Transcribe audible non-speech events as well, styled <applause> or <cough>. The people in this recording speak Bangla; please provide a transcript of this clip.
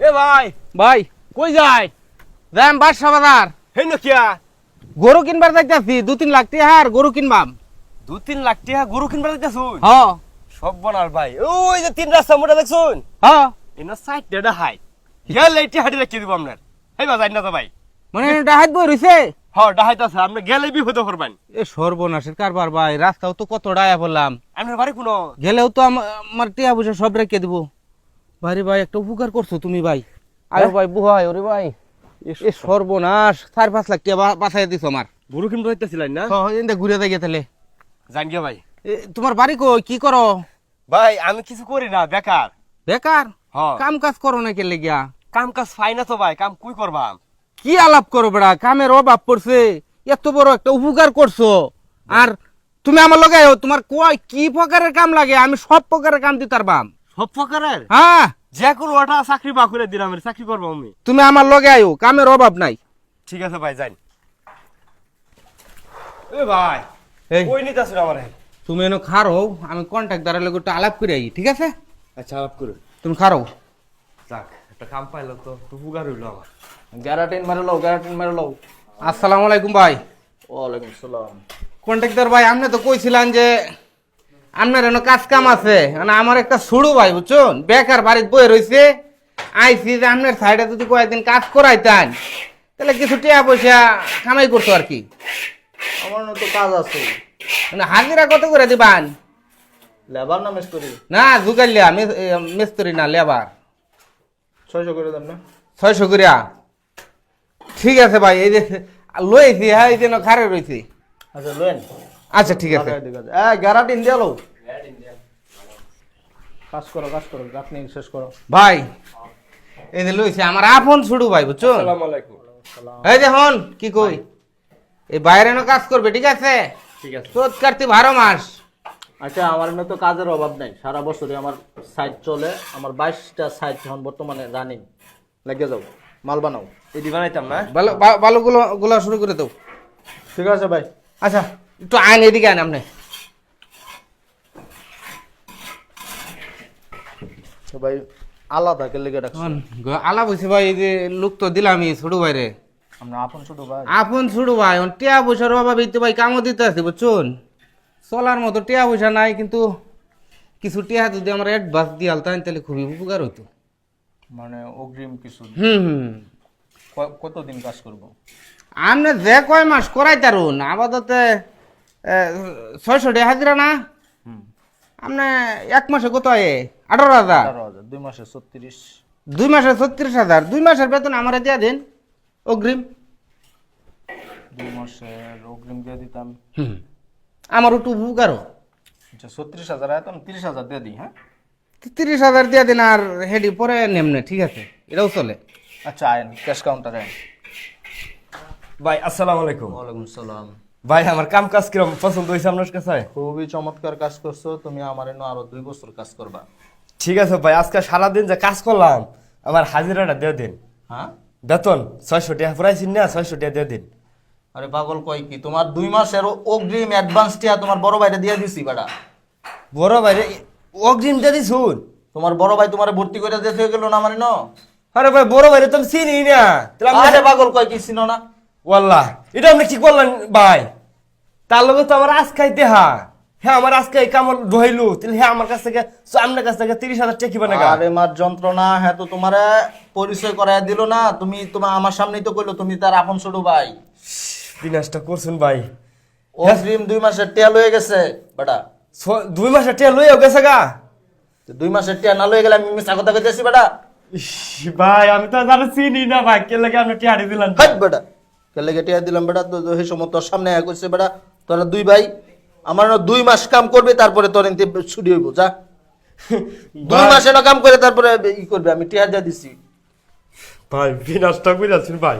এ ভাই। ভাই কই যাম বাদশা বাজার। হে নকিয়া। গরু কিনবার যাইতাছি দু তিন লাখ টাকা আর গরু কিনবাম। দু তিন লাখ টাকা গরু কিনবার যাইতাছুন? হ। সব বনার ভাই। ওই যে তিন রাস্তা মোটা দেখছুন? হ। এনা সাইড ডেডা হাই গেল এইটি হাঁটি রেখে দিব আপনার। হেই বাজাই না তো ভাই। মানে ডাহাত বই রইছে? হ ডাহাইতাছে আপনি গেলে বিপদ করবেন এ সর্বনাশের কারবার ভাই রাস্তাও তো কত ডায়া বললাম আপনার বাড়ি কোনো? গেলেও তো আম- আমার টিয়া পয়সা সব রেখে দিব। ভাই ভাই একটা উপকার করছ তুমি ভাই। আরে ভাই বুহাই ওরে ভাই। এ সর্বনাশ চার পাঁচ লাখ টাকা বাঁচাই দিছো আমার। গরু কিনবার যাইতাছিলেন না? হ, এনদে ঘুরে যাই তাহলে। জান গিয়া ভাই। তোমার বাড়ি কই? কি করো? ভাই আমি কিছু করি না বেকার। বেকার? হ কাম কাজ করো না কেলে গিয়া। কাম কাজ পাই না তো ভাই কাম কুই করবাম কি আলাপ করো বেড়া কামের অভাব পড়ছে। এত বড় একটা উপকার করছ। আর তুমি আমার লগে তোমার কয় কি প্রকারের কাম লাগে? আমি সব প্রকারের কাম দিতে পারবাম। সব প্রকারের। হ্যাঁ। যে কোনো ওটা চাকরি বাকুরে দিলাম চাকরি করব আমি। তুমি আমার লগে আইও কামের অভাব নাই। ঠিক আছে ভাই যাই। এ ভাই এই। কই নিতাছ আমার? তুমি এনে খারো আমি কন্ট্যাক্টারের লগে একটু আলাপ করে আই ঠিক আছে? আচ্ছা আলাপ করু। তুমি খারো। যাক একটা কাম পাইলো তো তো উপকার হইল আমার। গ্যারাটিন মেরে লও গ্যারাটিন মেরে লও। আসসালামু আলাইকুম ভাই। ওয়ালাইকুম সালাম। কন্ট্রাক্টর ভাই আপনি তো কইছিলেন যে আপনার এনে কাজ কাম আছে। মানে আমার একটা ছুড়ু ভাই বুঝছেন? বেকার বাড়িতে বয়ে রইছে। আইসি যে আপনার সাইডে যদি কয়েকদিন কাজ করাইতেন তাহলে কিছু টাকা পয়সা কামাই করতো আর কি। আমার না তো কাজ আছে। মানে হাজিরা কত করে দিবান? লেবার না মিস্ত্রি? না জুগাইলিয়া মিস্ত্রি না লেবার। ছয়শো করে দেন না। ছয়শো করিয়া? ঠিক আছে ভাই এই যে লইছি হ্যাঁ এই যে খারে রয়েছি আচ্ছা লোয়েন আচ্ছা ঠিক আছে। এ গ্যারাটিন দিয়ে লও। কাজ করো কাজ করো আপনি শেষ করো। ভাই এই লইছি আমার আপন ছুড়ু ভাই বুঝছ? আসসালামু আলাইকুম। এই যে হন কি কই? এই বাইরে না কাজ করবে ঠিক আছে? ঠিক আছে। তোর কাটতে বারো মাস। আচ্ছা আমার এনে তো কাজের অভাব নাই। সারা বছরে আমার সাইট চলে। আমার বাইশটা সাইট এখন বর্তমানে রানিং লেগে যাও মাল বানাও। এদি বানাইতাম না? ভালো ভালো গুলো গুলা শুরু করে দাও। ঠিক আছে ভাই। আচ্ছা। একটু আইন এদিকে আইন আপনি ভাই আলাদা কে লেগে আলাপ হয়েছে ভাই এই যে লোক তো দিলামই ছোট ভাইরে। আমরা আপন ছোট ভাই। আপন ছোট ভাই অন টিয়া পয়সার অভাবে তো ভাই কামও দিতে আছে বুঝছুন চলার মতো টিয়া পয়সা নাই কিন্তু কিছু টিয়া যদি আমার অ্যাডভান্স দিয়ে আলতাম তাহলে খুবই উপকার হতো মানে অগ্রিম কিছু হুম হুম। কতদিন কাজ করব? আপনি যে কয় মাস করাই তারুন আপাতত ছয়শো টাকা হাজিরা না? আপনি এক মাসে কত হয়? আঠারো হাজার? আঠারো হাজার দুই মাসে ছত্রিশ। দুই মাসে ছত্রিশ হাজার। দুই মাসের বেতন আমার দিয়া দিন অগ্রিম। দুই মাসের অগ্রিম দিয়ে দিতাম। হুম। আমার একটু উপকারও আচ্ছা ছত্রিশ হাজার এখন তিরিশ হাজার দিয়ে দিই হ্যাঁ? তিরিশ হাজার দিয়া দিন আর হেডি পরে নেমনে ঠিক আছে? এটাও চলে। আচ্ছা আয়েন ক্যাশ কাউন্টারে আয়েন ভাই আসসালামু আলাইকুম। ওয়ালাইকুম সালাম। ভাই আমার কাম কাজ কিরম? পছন্দ হয়েছে আপনার কাছে? খুবই চমৎকার কাজ করছ তুমি আমার এনে আরও দুই বছর কাজ করবা। ঠিক আছে ভাই আজকে সারাদিন যে কাজ করলাম আমার হাজিরাটা দিয়ে দিন। হ্যাঁ? বেতন ছয়শো টাকা পুরাইছেন না ছয়শো টাকা দিয়ে দিন। আরে পাগল কয় কি তোমার দুই মাসের অগ্রিম অ্যাডভান্স টিয়া তোমার বড় ভাইটা দিয়ে দিছি বাড়া। বড় ভাইরে অগ্রিম দিয়ে দিছুন তোমার বড় ভাই তোমার ভর্তি করে দিতে গেল না আমার ন? আরে ভাই বড় ভাই রে তো আমি চিনি না। আরে পাগল কয় কি চিনো না? ওয়াল্লাহ এটা আপনি কি করলেন ভাই? তার লগে তো আমার আজ খাইতে হা। হ্যাঁ আমার আজকে এই কামড় রইলু তাহলে হ্যাঁ আমার কাছ থেকে আপনার কাছ থেকে তিরিশ হাজার টাকা কিবা নাগা? আরে মার যন্ত্রণা। হ্যাঁ তো তোমারে পরিচয় করায় দিল না। তুমি তোমার আমার সামনেই তো কইলো তুমি তার আপন ছোট ভাই। বিনাশটা করছুন ভাই। অগ্রিম দুই মাসের টিয়া লয়ে গেছে বেটা। দুই মাসের টাকা লইয়াও গেছে গা। দুই মাসের টিয়া না লয়ে গেলে আমি মিশা কথা কইতেছি বেটা। ভাই আমি তো জানো চিনি না ভাই। কে লাগে আপনি টিয়াড়ি দিলেন হাট বেটা। কেলে টিয়া দিলাম বেটা। তো তো সেই সময় তোর সামনে আয়া করছে বেটা। তোরা দুই ভাই আমার না দুই মাস কাম করবে তারপরে তোর এনতে ছুটি হইব যা। <laughs> দুই মাসে না কাম করে তারপরে ই করবে আমি টিয়া দিয়ে দিছি। ভাই বিনাশটা বুঝাচ্ছেন ভাই।